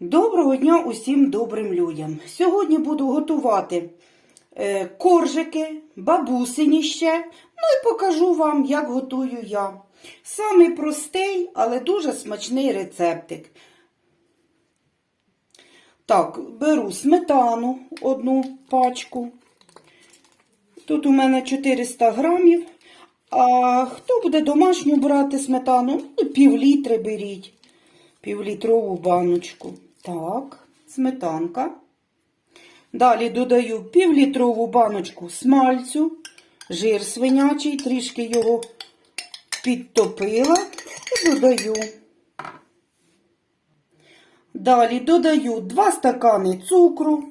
Доброго дня усім добрим людям. Сьогодні буду готувати е, коржики, бабусині ще. Ну і покажу вам, як готую я. Самий простий, але дуже смачний рецептик. Так, беру сметану одну пачку. Тут у мене 400 грамів. А хто буде домашню брати сметану? Ну, пів літри беріть. Півлітрову баночку. Так, сметанка. Далі додаю півлітрову баночку смальцю, жир свинячий, трішки його підтопила і додаю. Далі додаю 2 стакани цукру.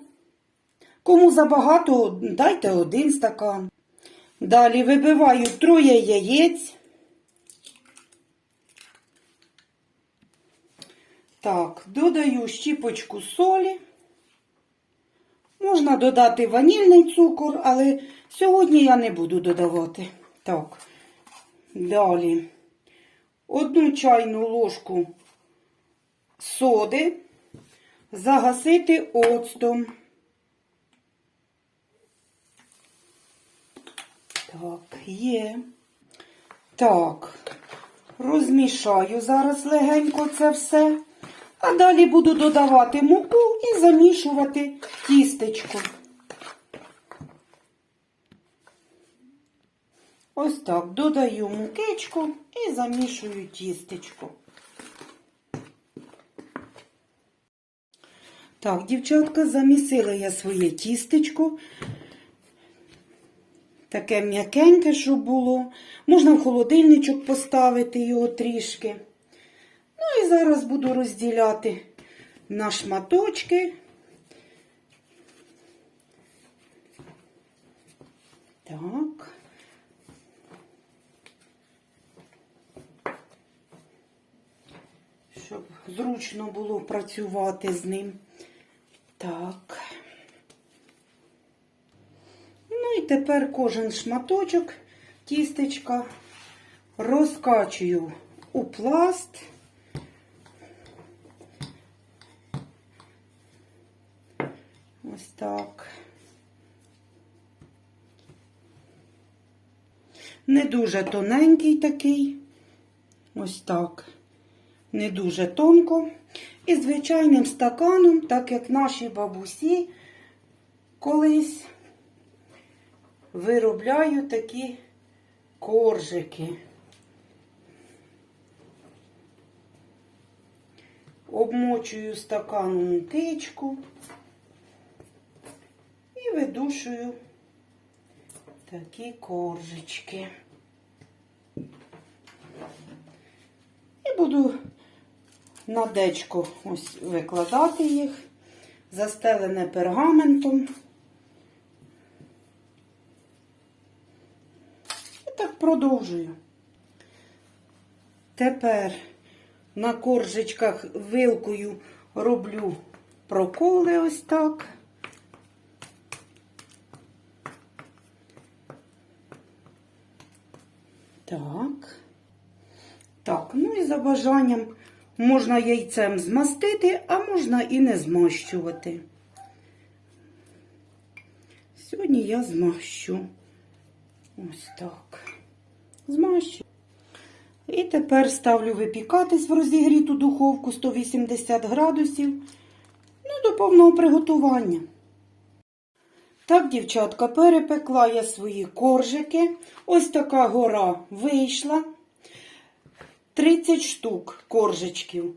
Кому забагато, дайте один стакан. Далі вибиваю троє яєць. Так, додаю щіпочку солі. Можна додати ванільний цукор, але сьогодні я не буду додавати. Так, далі одну чайну ложку соди загасити оцтом. Так, є. Так, розмішаю зараз легенько це все. А далі буду додавати муку і замішувати тістечко. Ось так додаю мукичку і замішую тістечко. Так, дівчатка, замісила я своє тістечко. Таке м'якеньке, щоб було. Можна в холодильничок поставити його трішки. Ну і зараз буду розділяти на шматочки. Так. Щоб зручно було працювати з ним. Так. Ну і тепер кожен шматочок тістечка розкачую у пласт. Ось так. Не дуже тоненький такий. Ось так. Не дуже тонко. І звичайним стаканом, так як наші бабусі колись виробляю такі коржики. Обмочую стакану мукичку і такі коржички. І буду на дечко ось викладати їх, застелене пергаментом. І так продовжую. Тепер на коржичках вилкою роблю проколи ось так. Так. Так, ну і за бажанням можна яйцем змастити, а можна і не змащувати. Сьогодні я змащу. Ось так. Змащу. І тепер ставлю випікатись в розігріту духовку 180 градусів. Ну, до повного приготування. Так, дівчатка, перепекла я свої коржики. Ось така гора вийшла. 30 штук коржичків.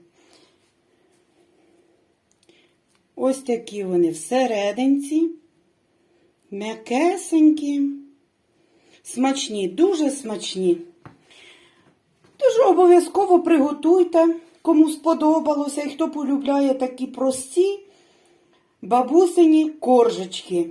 Ось такі вони всерединці. М'якесенькі. Смачні, дуже смачні. Тож обов'язково приготуйте, кому сподобалося і хто полюбляє такі прості бабусині коржички.